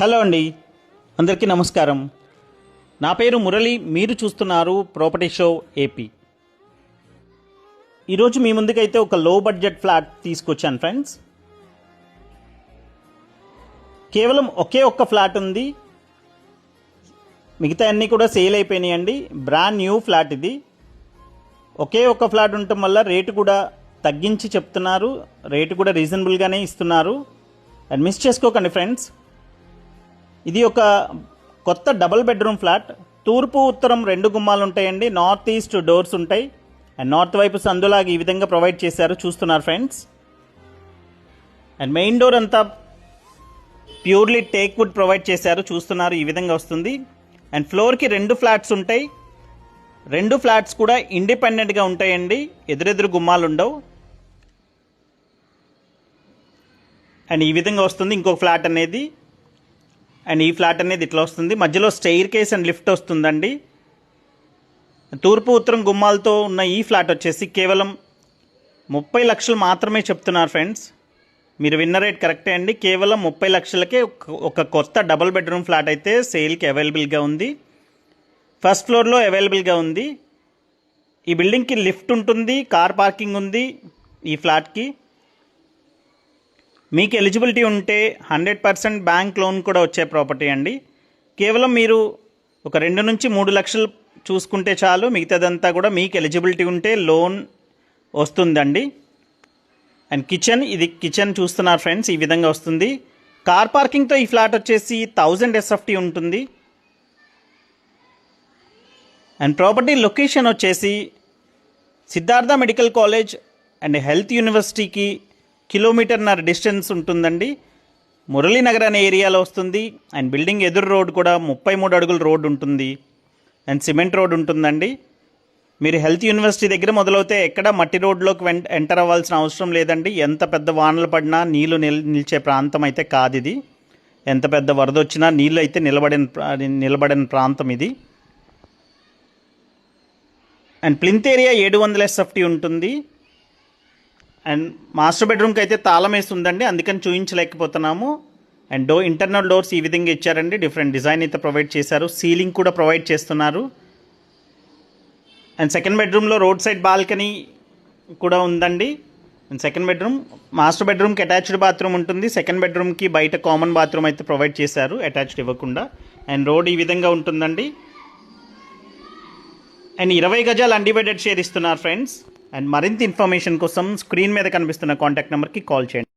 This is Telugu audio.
హలో అండి. అందరికీ నమస్కారం. నా పేరు మురళి మీరు చూస్తున్నారు ప్రాపర్టీ షో ఏపీ ఈరోజు మీ ముందుకైతే ఒక లో బడ్జెట్ ఫ్లాట్ తీసుకొచ్చాను ఫ్రెండ్స్ కేవలం ఒకే ఒక్క ఫ్లాట్ ఉంది. మిగతా అన్నీ కూడా సేల్ అయిపోయినాయండి బ్రాండ్ న్యూ ఫ్లాట్ ఇది. ఒకే ఒక్క ఫ్లాట్ ఉండటం వల్ల రేటు కూడా తగ్గించి చెప్తున్నారు. రేటు కూడా రీజనబుల్గానే ఇస్తున్నారు. అండ్ మిస్ చేసుకోకండి ఫ్రెండ్స్ ఇది ఒక కొత్త డబుల్ బెడ్రూమ్ ఫ్లాట్. తూర్పు ఉత్తరం రెండు గుమ్మాలు ఉంటాయండి నార్త్ ఈస్ట్ డోర్స్ ఉంటాయి. అండ్ నార్త్ వైపు సందులాగా ఈ విధంగా ప్రొవైడ్ చేశారు. చూస్తున్నారు ఫ్రెండ్స్ అండ్ మెయిన్ డోర్ అంతా ప్యూర్లీ టేక్ వుడ్ ప్రొవైడ్ చేశారు. చూస్తున్నారు ఈ విధంగా వస్తుంది. అండ్ ఫ్లోర్కి రెండు ఫ్లాట్స్ ఉంటాయి. రెండు ఫ్లాట్స్ కూడా ఇండిపెండెంట్గా ఉంటాయండి. ఎదురెదురు గుమ్మాలు ఉండవు అండ్ ఈ విధంగా వస్తుంది. ఇంకొక ఫ్లాట్ అనేది. అండ్ ఈ ఫ్లాట్ అనేది ఇట్లా వస్తుంది. మధ్యలో స్టెయిర్ కేస్ అండ్ లిఫ్ట్ వస్తుందండి. తూర్పు ఉత్తరం గుమ్మాలతో ఉన్న ఈ ఫ్లాట్ వచ్చేసి కేవలం ముప్పై లక్షలు మాత్రమే చెప్తున్నారు ఫ్రెండ్స్. మీరు విన్న రేట్ కరెక్టే అండి. కేవలం ముప్పై లక్షలకే ఒక- ఒక కొత్త డబుల్ బెడ్రూమ్ ఫ్లాట్ అయితే సేల్కి అవైలబుల్గా ఉంది. ఫస్ట్ ఫ్లోర్లో అవైలబుల్గా ఉంది. ఈ బిల్డింగ్కి లిఫ్ట్ ఉంటుంది కార్ పార్కింగ్ ఉంది ఈ ఫ్లాట్కి. మీకు ఎలిజిబిలిటీ ఉంటే హండ్రెడ్ పర్సెంట్ బ్యాంక్ లోన్ కూడా వచ్చే ప్రాపర్టీ అండి. కేవలం మీరు ఒక రెండు నుంచి మూడు లక్షలు చూసుకుంటే చాలు మిగతాదంతా కూడా మీకు ఎలిజిబిలిటీ ఉంటే లోన్ వస్తుందండి. అండ్ కిచెన్ ఇది కిచెన్ చూస్తున్నారు ఫ్రెండ్స్ ఈ విధంగా వస్తుంది. కార్ పార్కింగ్తో ఈ ఫ్లాట్ వచ్చేసి థౌజండ్ ఎస్ఎఫ్టీ ఉంటుంది. అండ్ ప్రాపర్టీ లొకేషన్ వచ్చేసి Siddhartha medical college and health యూనివర్సిటీకి కిలోమీటర్న్నర డిస్టెన్స్ ఉంటుందండి. మురళీనగర్ అనే ఏరియాలో వస్తుంది. అండ్ బిల్డింగ్ ఎదురు రోడ్ కూడా ముప్పై మూడు అడుగుల రోడ్ ఉంటుంది. అండ్ సిమెంట్ రోడ్ ఉంటుందండి. మీరు హెల్త్ యూనివర్సిటీ దగ్గర మొదలవుతే ఎక్కడ మట్టి రోడ్లోకి వెంట ఎంటర్ అవ్వాల్సిన అవసరం లేదండి. ఎంత పెద్ద వానలు పడినా నీళ్ళు నిల్ నిలిచే ప్రాంతం అయితే కాదు ఇది ఎంత పెద్ద వరద వచ్చినా నీళ్ళు అయితే నిలబడిన ప్రా- నిలబడిన ప్రాంతం ఇది. అండ్ ప్లింత్ ఏరియా ఏడు వందల ఎస్ఎఫ్టీ ఉంటుంది. అండ్ మాస్టర్ బెడ్రూమ్కి అయితే తాళం వేసి ఉందండి అందుకని చూపించలేకపోతున్నాము అండ్ డో ఇంటర్నల్ డోర్స్ ఈ విధంగా ఇచ్చారండి డిఫరెంట్ డిజైన్ అయితే ప్రొవైడ్ చేశారు సీలింగ్ కూడా ప్రొవైడ్ చేస్తున్నారు. అండ్ సెకండ్ బెడ్రూమ్లో రోడ్ సైడ్ బాల్కనీ కూడా ఉందండి. అండ్ సెకండ్ బెడ్రూమ్ మాస్టర్ బెడ్రూమ్కి అటాచ్డ్ బాత్రూమ్ ఉంటుంది సెకండ్ బెడ్రూమ్కి బయట కామన్ బాత్రూమ్ అయితే ప్రొవైడ్ చేశారు అటాచ్డ్ ఇవ్వకుండా. అండ్ రోడ్ ఈ విధంగా ఉంటుందండి. అండ్ ఇరవై గజాలు అన్డివైడెడ్ షేర్ ఇస్తున్నారు ఫ్రెండ్స్. అండ్ మరింత ఇన్ఫర్మేషన్ కోసం స్క్రీన్ మీద కనిపిస్తున్న కాంటాక్ట్ నెంబర్కి కాల్ చేయండి.